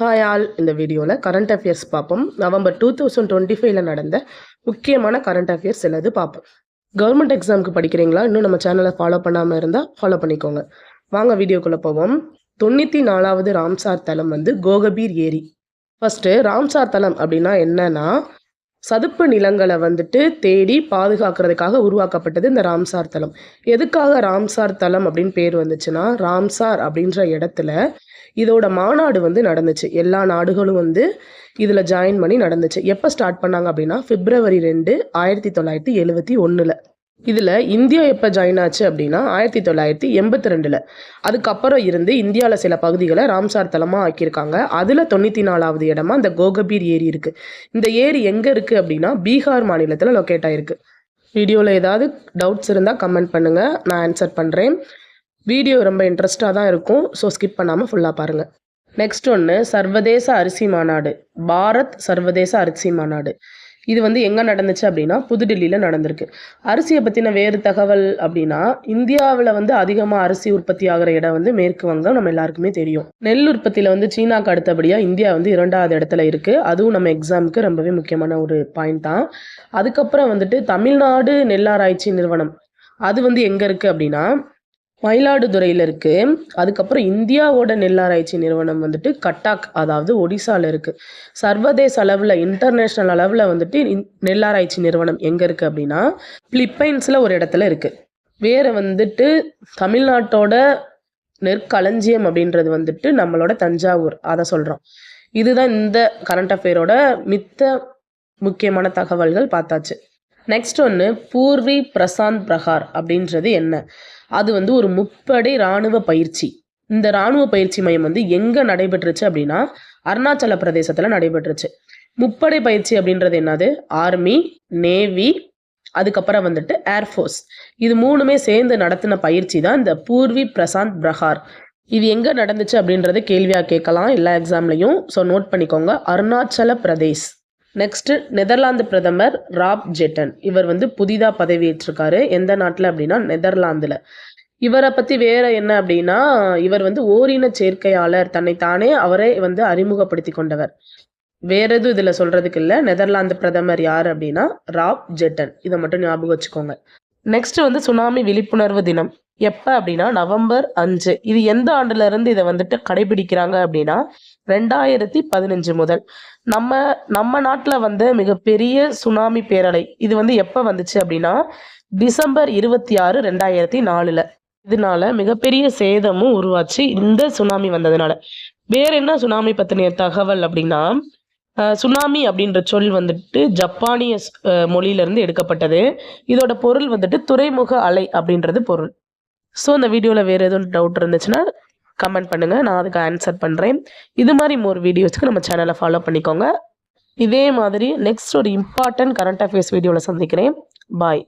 Hi all இந்த வீடியோவில் current affairs பார்ப்போம் நவம்பர் டூ தௌசண்ட் டுவெண்ட்டி ஃபைவ்ல நடந்த முக்கியமான கரண்ட் அஃபேர்ஸ் எல்லாது பார்ப்போம் கவர்மெண்ட் எக்ஸாமுக்கு படிக்கிறீங்களா? இன்னும் நம்ம சேனலை ஃபாலோ பண்ணாமல் இருந்தால் ஃபாலோ பண்ணிக்கோங்க. வாங்க வீடியோக்குள்ளே போவோம். தொண்ணூற்றி நாலாவது ராம்சார் தலம் வந்து கோகபீர் ஏரி. ஃபஸ்ட்டு ராம்சார் தலம் அப்படின்னா என்னன்னா சதுப்பு நிலங்களை வந்துட்டு தேடி பாதுகாக்கிறதுக்காக உருவாக்கப்பட்டது இந்த ராம்சார் தலம் எதுக்காக ராம்சார் தலம் அப்படின்னு பேர் வந்துச்சுன்னா ராம்சார் அப்படின்ற இடத்துல இதோட மாநாடு வந்து நடந்துச்சு. எல்லா நாடுகளும் வந்து இதில் ஜாயின் பண்ணி நடந்துச்சு. எப்போ ஸ்டார்ட் பண்ணாங்க அப்படின்னா பிப்ரவரி ரெண்டு ஆயிரத்தி தொள்ளாயிரத்தி எழுவத்தி ஒன்றில் இதில் இந்தியா எப்போ ஜாயின் ஆச்சு அப்படின்னா ஆயிரத்தி தொள்ளாயிரத்தி எண்பத்தி ரெண்டில் அதுக்கப்புறம் இருந்து இந்தியாவில் சில பகுதிகளை ராம்சார் தலமாக ஆக்கியிருக்காங்க. அதில் தொண்ணூற்றி நாலாவது இடமா இந்த கோகபீர் ஏரி இருக்குது இந்த ஏரி எங்கே இருக்குது அப்படின்னா பீகார் மாநிலத்தில் லொக்கேட் ஆகிருக்கு வீடியோவில் ஏதாவது டவுட்ஸ் இருந்தால் கமெண்ட் பண்ணுங்கள் நான் ஆன்சர் பண்ணுறேன் வீடியோ ரொம்ப இன்ட்ரெஸ்டாக தான் இருக்கும். ஸோ ஸ்கிப் பண்ணாமல் ஃபுல்லாக பாருங்கள் நெக்ஸ்ட் ஒன்று சர்வதேச அரிசி மாநாடு. பாரத் சர்வதேச அரிசி மாநாடு. இது வந்து எங்கே நடந்துச்சு அப்படின்னா புதுடில்லியில் நடந்திருக்கு. அரிசியை பற்றின வேறு தகவல் அப்படின்னா இந்தியாவில் வந்து அதிகமாக அரிசி உற்பத்தி ஆகிற இடம் வந்து மேற்கு வங்கம் நம்ம எல்லாருக்குமே தெரியும். நெல் உற்பத்தியில் வந்து சீனாக்கு அடுத்தபடியாக இந்தியா வந்து இரண்டாவது இடத்துல இருக்குது அதுவும் நம்ம எக்ஸாமுக்கு ரொம்பவே முக்கியமான ஒரு பாயிண்ட் தான். அதுக்கப்புறம் வந்துட்டு தமிழ்நாடு நெல்லாராய்ச்சி நிறுவனம். அது வந்து எங்கே இருக்குது அப்படின்னா மயிலாடுதுறையில் இருக்குது அதுக்கப்புறம் இந்தியாவோட நெல்லாராய்ச்சி நிறுவனம் வந்துட்டு கட்டாக் அதாவது ஒடிசாவில் இருக்குது சர்வதேச அளவில் இன்டர்நேஷ்னல் அளவில் வந்துட்டு நெல்லாராய்ச்சி நிறுவனம் எங்கே இருக்குது அப்படின்னா பிலிப்பைன்ஸில் ஒரு இடத்துல இருக்குது வேறு வந்துட்டு தமிழ்நாட்டோட நெற்களஞ்சியம் அப்படின்றது வந்துட்டு நம்மளோட தஞ்சாவூர் அதை சொல்கிறோம் இதுதான் இந்த கரண்ட் அஃபேரோட மித்த முக்கியமான தகவல்கள் பார்த்தாச்சு. நெக்ஸ்ட் ஒன்று பூர்வி பிரசாந்த் பிரகார் அப்படின்றது என்ன? அது வந்து ஒரு முப்படை இராணுவ பயிற்சி. இந்த இராணுவ பயிற்சி மையம் வந்து எங்கே நடைபெற்றுச்சு அப்படின்னா அருணாச்சல பிரதேசத்தில் நடைபெற்றுச்சு. முப்படை பயிற்சி அப்படின்றது என்னது? ஆர்மி நேவி அதுக்கப்புறம் வந்துட்டு ஏர்ஃபோர்ஸ் இது மூணுமே சேர்ந்து நடத்தின பயிற்சி தான் இந்த பூர்வி பிரசாந்த் பிரகார் இது எங்கே நடந்துச்சு அப்படின்றத கேள்வியாக கேட்கலாம் எல்லா எக்ஸாம்லையும் ஸோ நோட் பண்ணிக்கோங்க. அருணாச்சல பிரதேஷ். நெக்ஸ்ட்டு நெதர்லாந்து பிரதமர் ராப் ஜெட்டன் இவர் வந்து புதிதாக பதவியேற்றிருக்காரு. எந்த நாட்டில் அப்படின்னா நெதர்லாந்தில் இவரை பற்றி வேற என்ன அப்படின்னா இவர் வந்து ஓரின சேர்க்கையாளர். தன்னை தானே அவரே வந்து அறிமுகப்படுத்தி கொண்டவர். வேற எதுவும் இதில் சொல்கிறதுக்கு இல்லை. நெதர்லாந்து பிரதமர் யார் அப்படின்னா ராப் ஜெட்டன் இதை மட்டும் ஞாபகம் வச்சுக்கோங்க. நெக்ஸ்ட் வந்து சுனாமி விழிப்புணர்வு தினம். எப்போ அப்படின்னா நவம்பர் அஞ்சு. இது எந்த ஆண்டுலேருந்து இதை வந்துட்டு கடைபிடிக்கிறாங்க அப்படின்னா ரெண்டாயிரத்தி பதினஞ்சு முதல். நம்ம நம்ம நாட்டில் வந்து மிகப்பெரிய சுனாமி பேரலை. இது வந்து எப்போ வந்துச்சு அப்படின்னா டிசம்பர் இருபத்தி ஆறு ரெண்டாயிரத்தி நாலில். இதனால மிகப்பெரிய சேதமும் உருவாச்சு இந்த சுனாமி வந்ததுனால. வேற என்ன சுனாமி பற்றின தகவல் அப்படின்னா சுனாமி அப்படின்ற சொல் வந்துட்டு ஜப்பானிய மொழியிலேருந்து எடுக்கப்பட்டது. இதோட பொருள் வந்துட்டு துறைமுக அலை அப்படின்றது பொருள். ஸோ இந்த வீடியோவில் வேறு எதுவும் டவுட் இருந்துச்சுன்னா கமெண்ட் பண்ணுங்கள் நான் அதுக்கு ஆன்சர் பண்ணுறேன் இது மாதிரி மோர் வீடியோஸ்க்கு நம்ம சேனலை ஃபாலோ பண்ணிக்கோங்க. இதே மாதிரி நெக்ஸ்ட் ஒரு இம்பார்ட்டன்ட் கரண்ட் அஃபேர்ஸ் வீடியோவில் சந்திக்கிறேன். பாய்